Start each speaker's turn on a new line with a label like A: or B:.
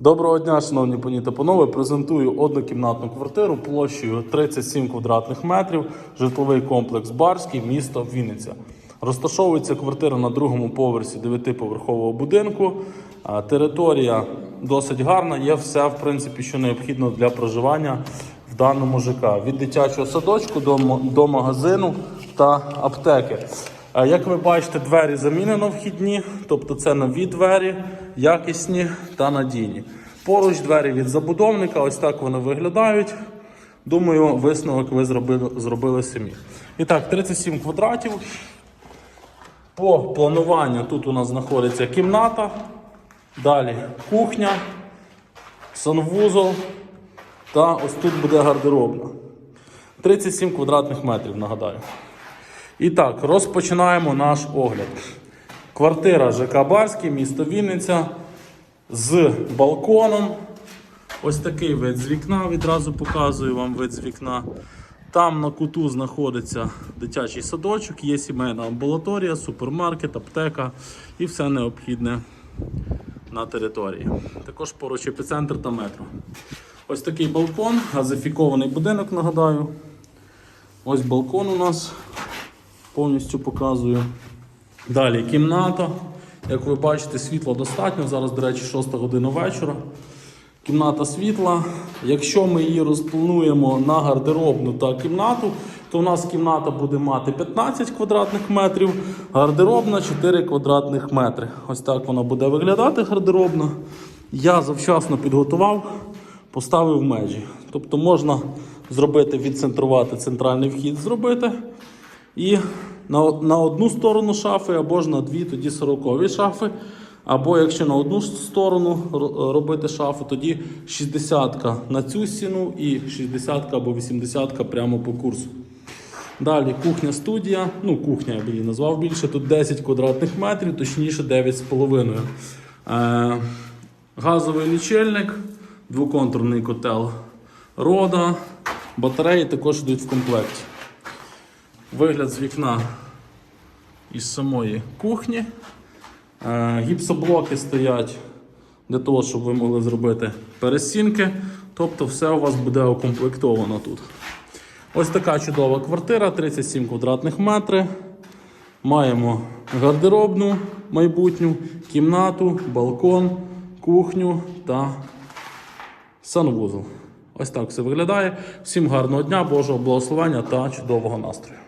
A: Доброго дня, шановні пані та панове. Презентую однокімнатну квартиру площею 37 квадратних метрів, житловий комплекс Барський, місто Вінниця. Розташовується квартира на другому поверсі 9-поверхового будинку. Територія досить гарна, є все, в принципі, що необхідно для проживання в даному ЖК. Від дитячого садочку до, до магазину та аптеки. Е, Як ви бачите, двері замінено вхідні, тобто це нові двері, якісні та надійні. Поруч двері від забудовника, ось так вони виглядають. Думаю, висновок ви зробили, зробили самі. І так, 37 квадратів. По плануванню тут у нас знаходиться кімната, далі кухня, санвузол та ось тут буде гардеробна. 37 квадратних метрів, нагадаю. І так, розпочинаємо наш огляд. Квартира ЖК Барський, місто Вінниця з балконом. Ось такий вид з вікна, відразу показую вам вид з вікна. Там на куту знаходиться дитячий садочок, є сімейна амбулаторія, супермаркет, аптека і все необхідне на території. Також поруч епіцентр та метро. Ось такий балкон, газифікований будинок, нагадаю. Ось балкон у нас повністю показую. Далі кімната. Як ви бачите, світла достатньо. Зараз, до речі, 6 година вечора. Кімната світла. Якщо ми її розплануємо на гардеробну та кімнату, то у нас кімната буде мати 15 квадратних метрів, гардеробна 4 квадратних метри. Ось так вона буде виглядати гардеробна. Я завчасно підготував, поставив межі. Тобто можна зробити, відцентрувати центральний вхід, зробити. І на, на одну сторону шафи, або ж на дві, тоді 40 шафи. Або якщо на одну сторону робити шафу, тоді 60-ка на цю стіну і 60-ка або 80-ка прямо по курсу. Далі кухня студія. Ну, кухня я б її назвав більше. Тут 10 квадратних метрів, точніше 9,5. Е, газовий лічильник, двоконтурний котел рода, батареї також йдуть в комплекті. Вигляд з вікна із самої кухні. Е, Гіпсоблоки стоять для того, щоб ви могли зробити пересінки. Тобто все у вас буде укомплектовано тут. Ось така чудова квартира, 37 квадратних метрів. Маємо гардеробну майбутню, кімнату, балкон, кухню та санвузол. Ось так все виглядає. Всім гарного дня, Божого благословення та чудового настрою.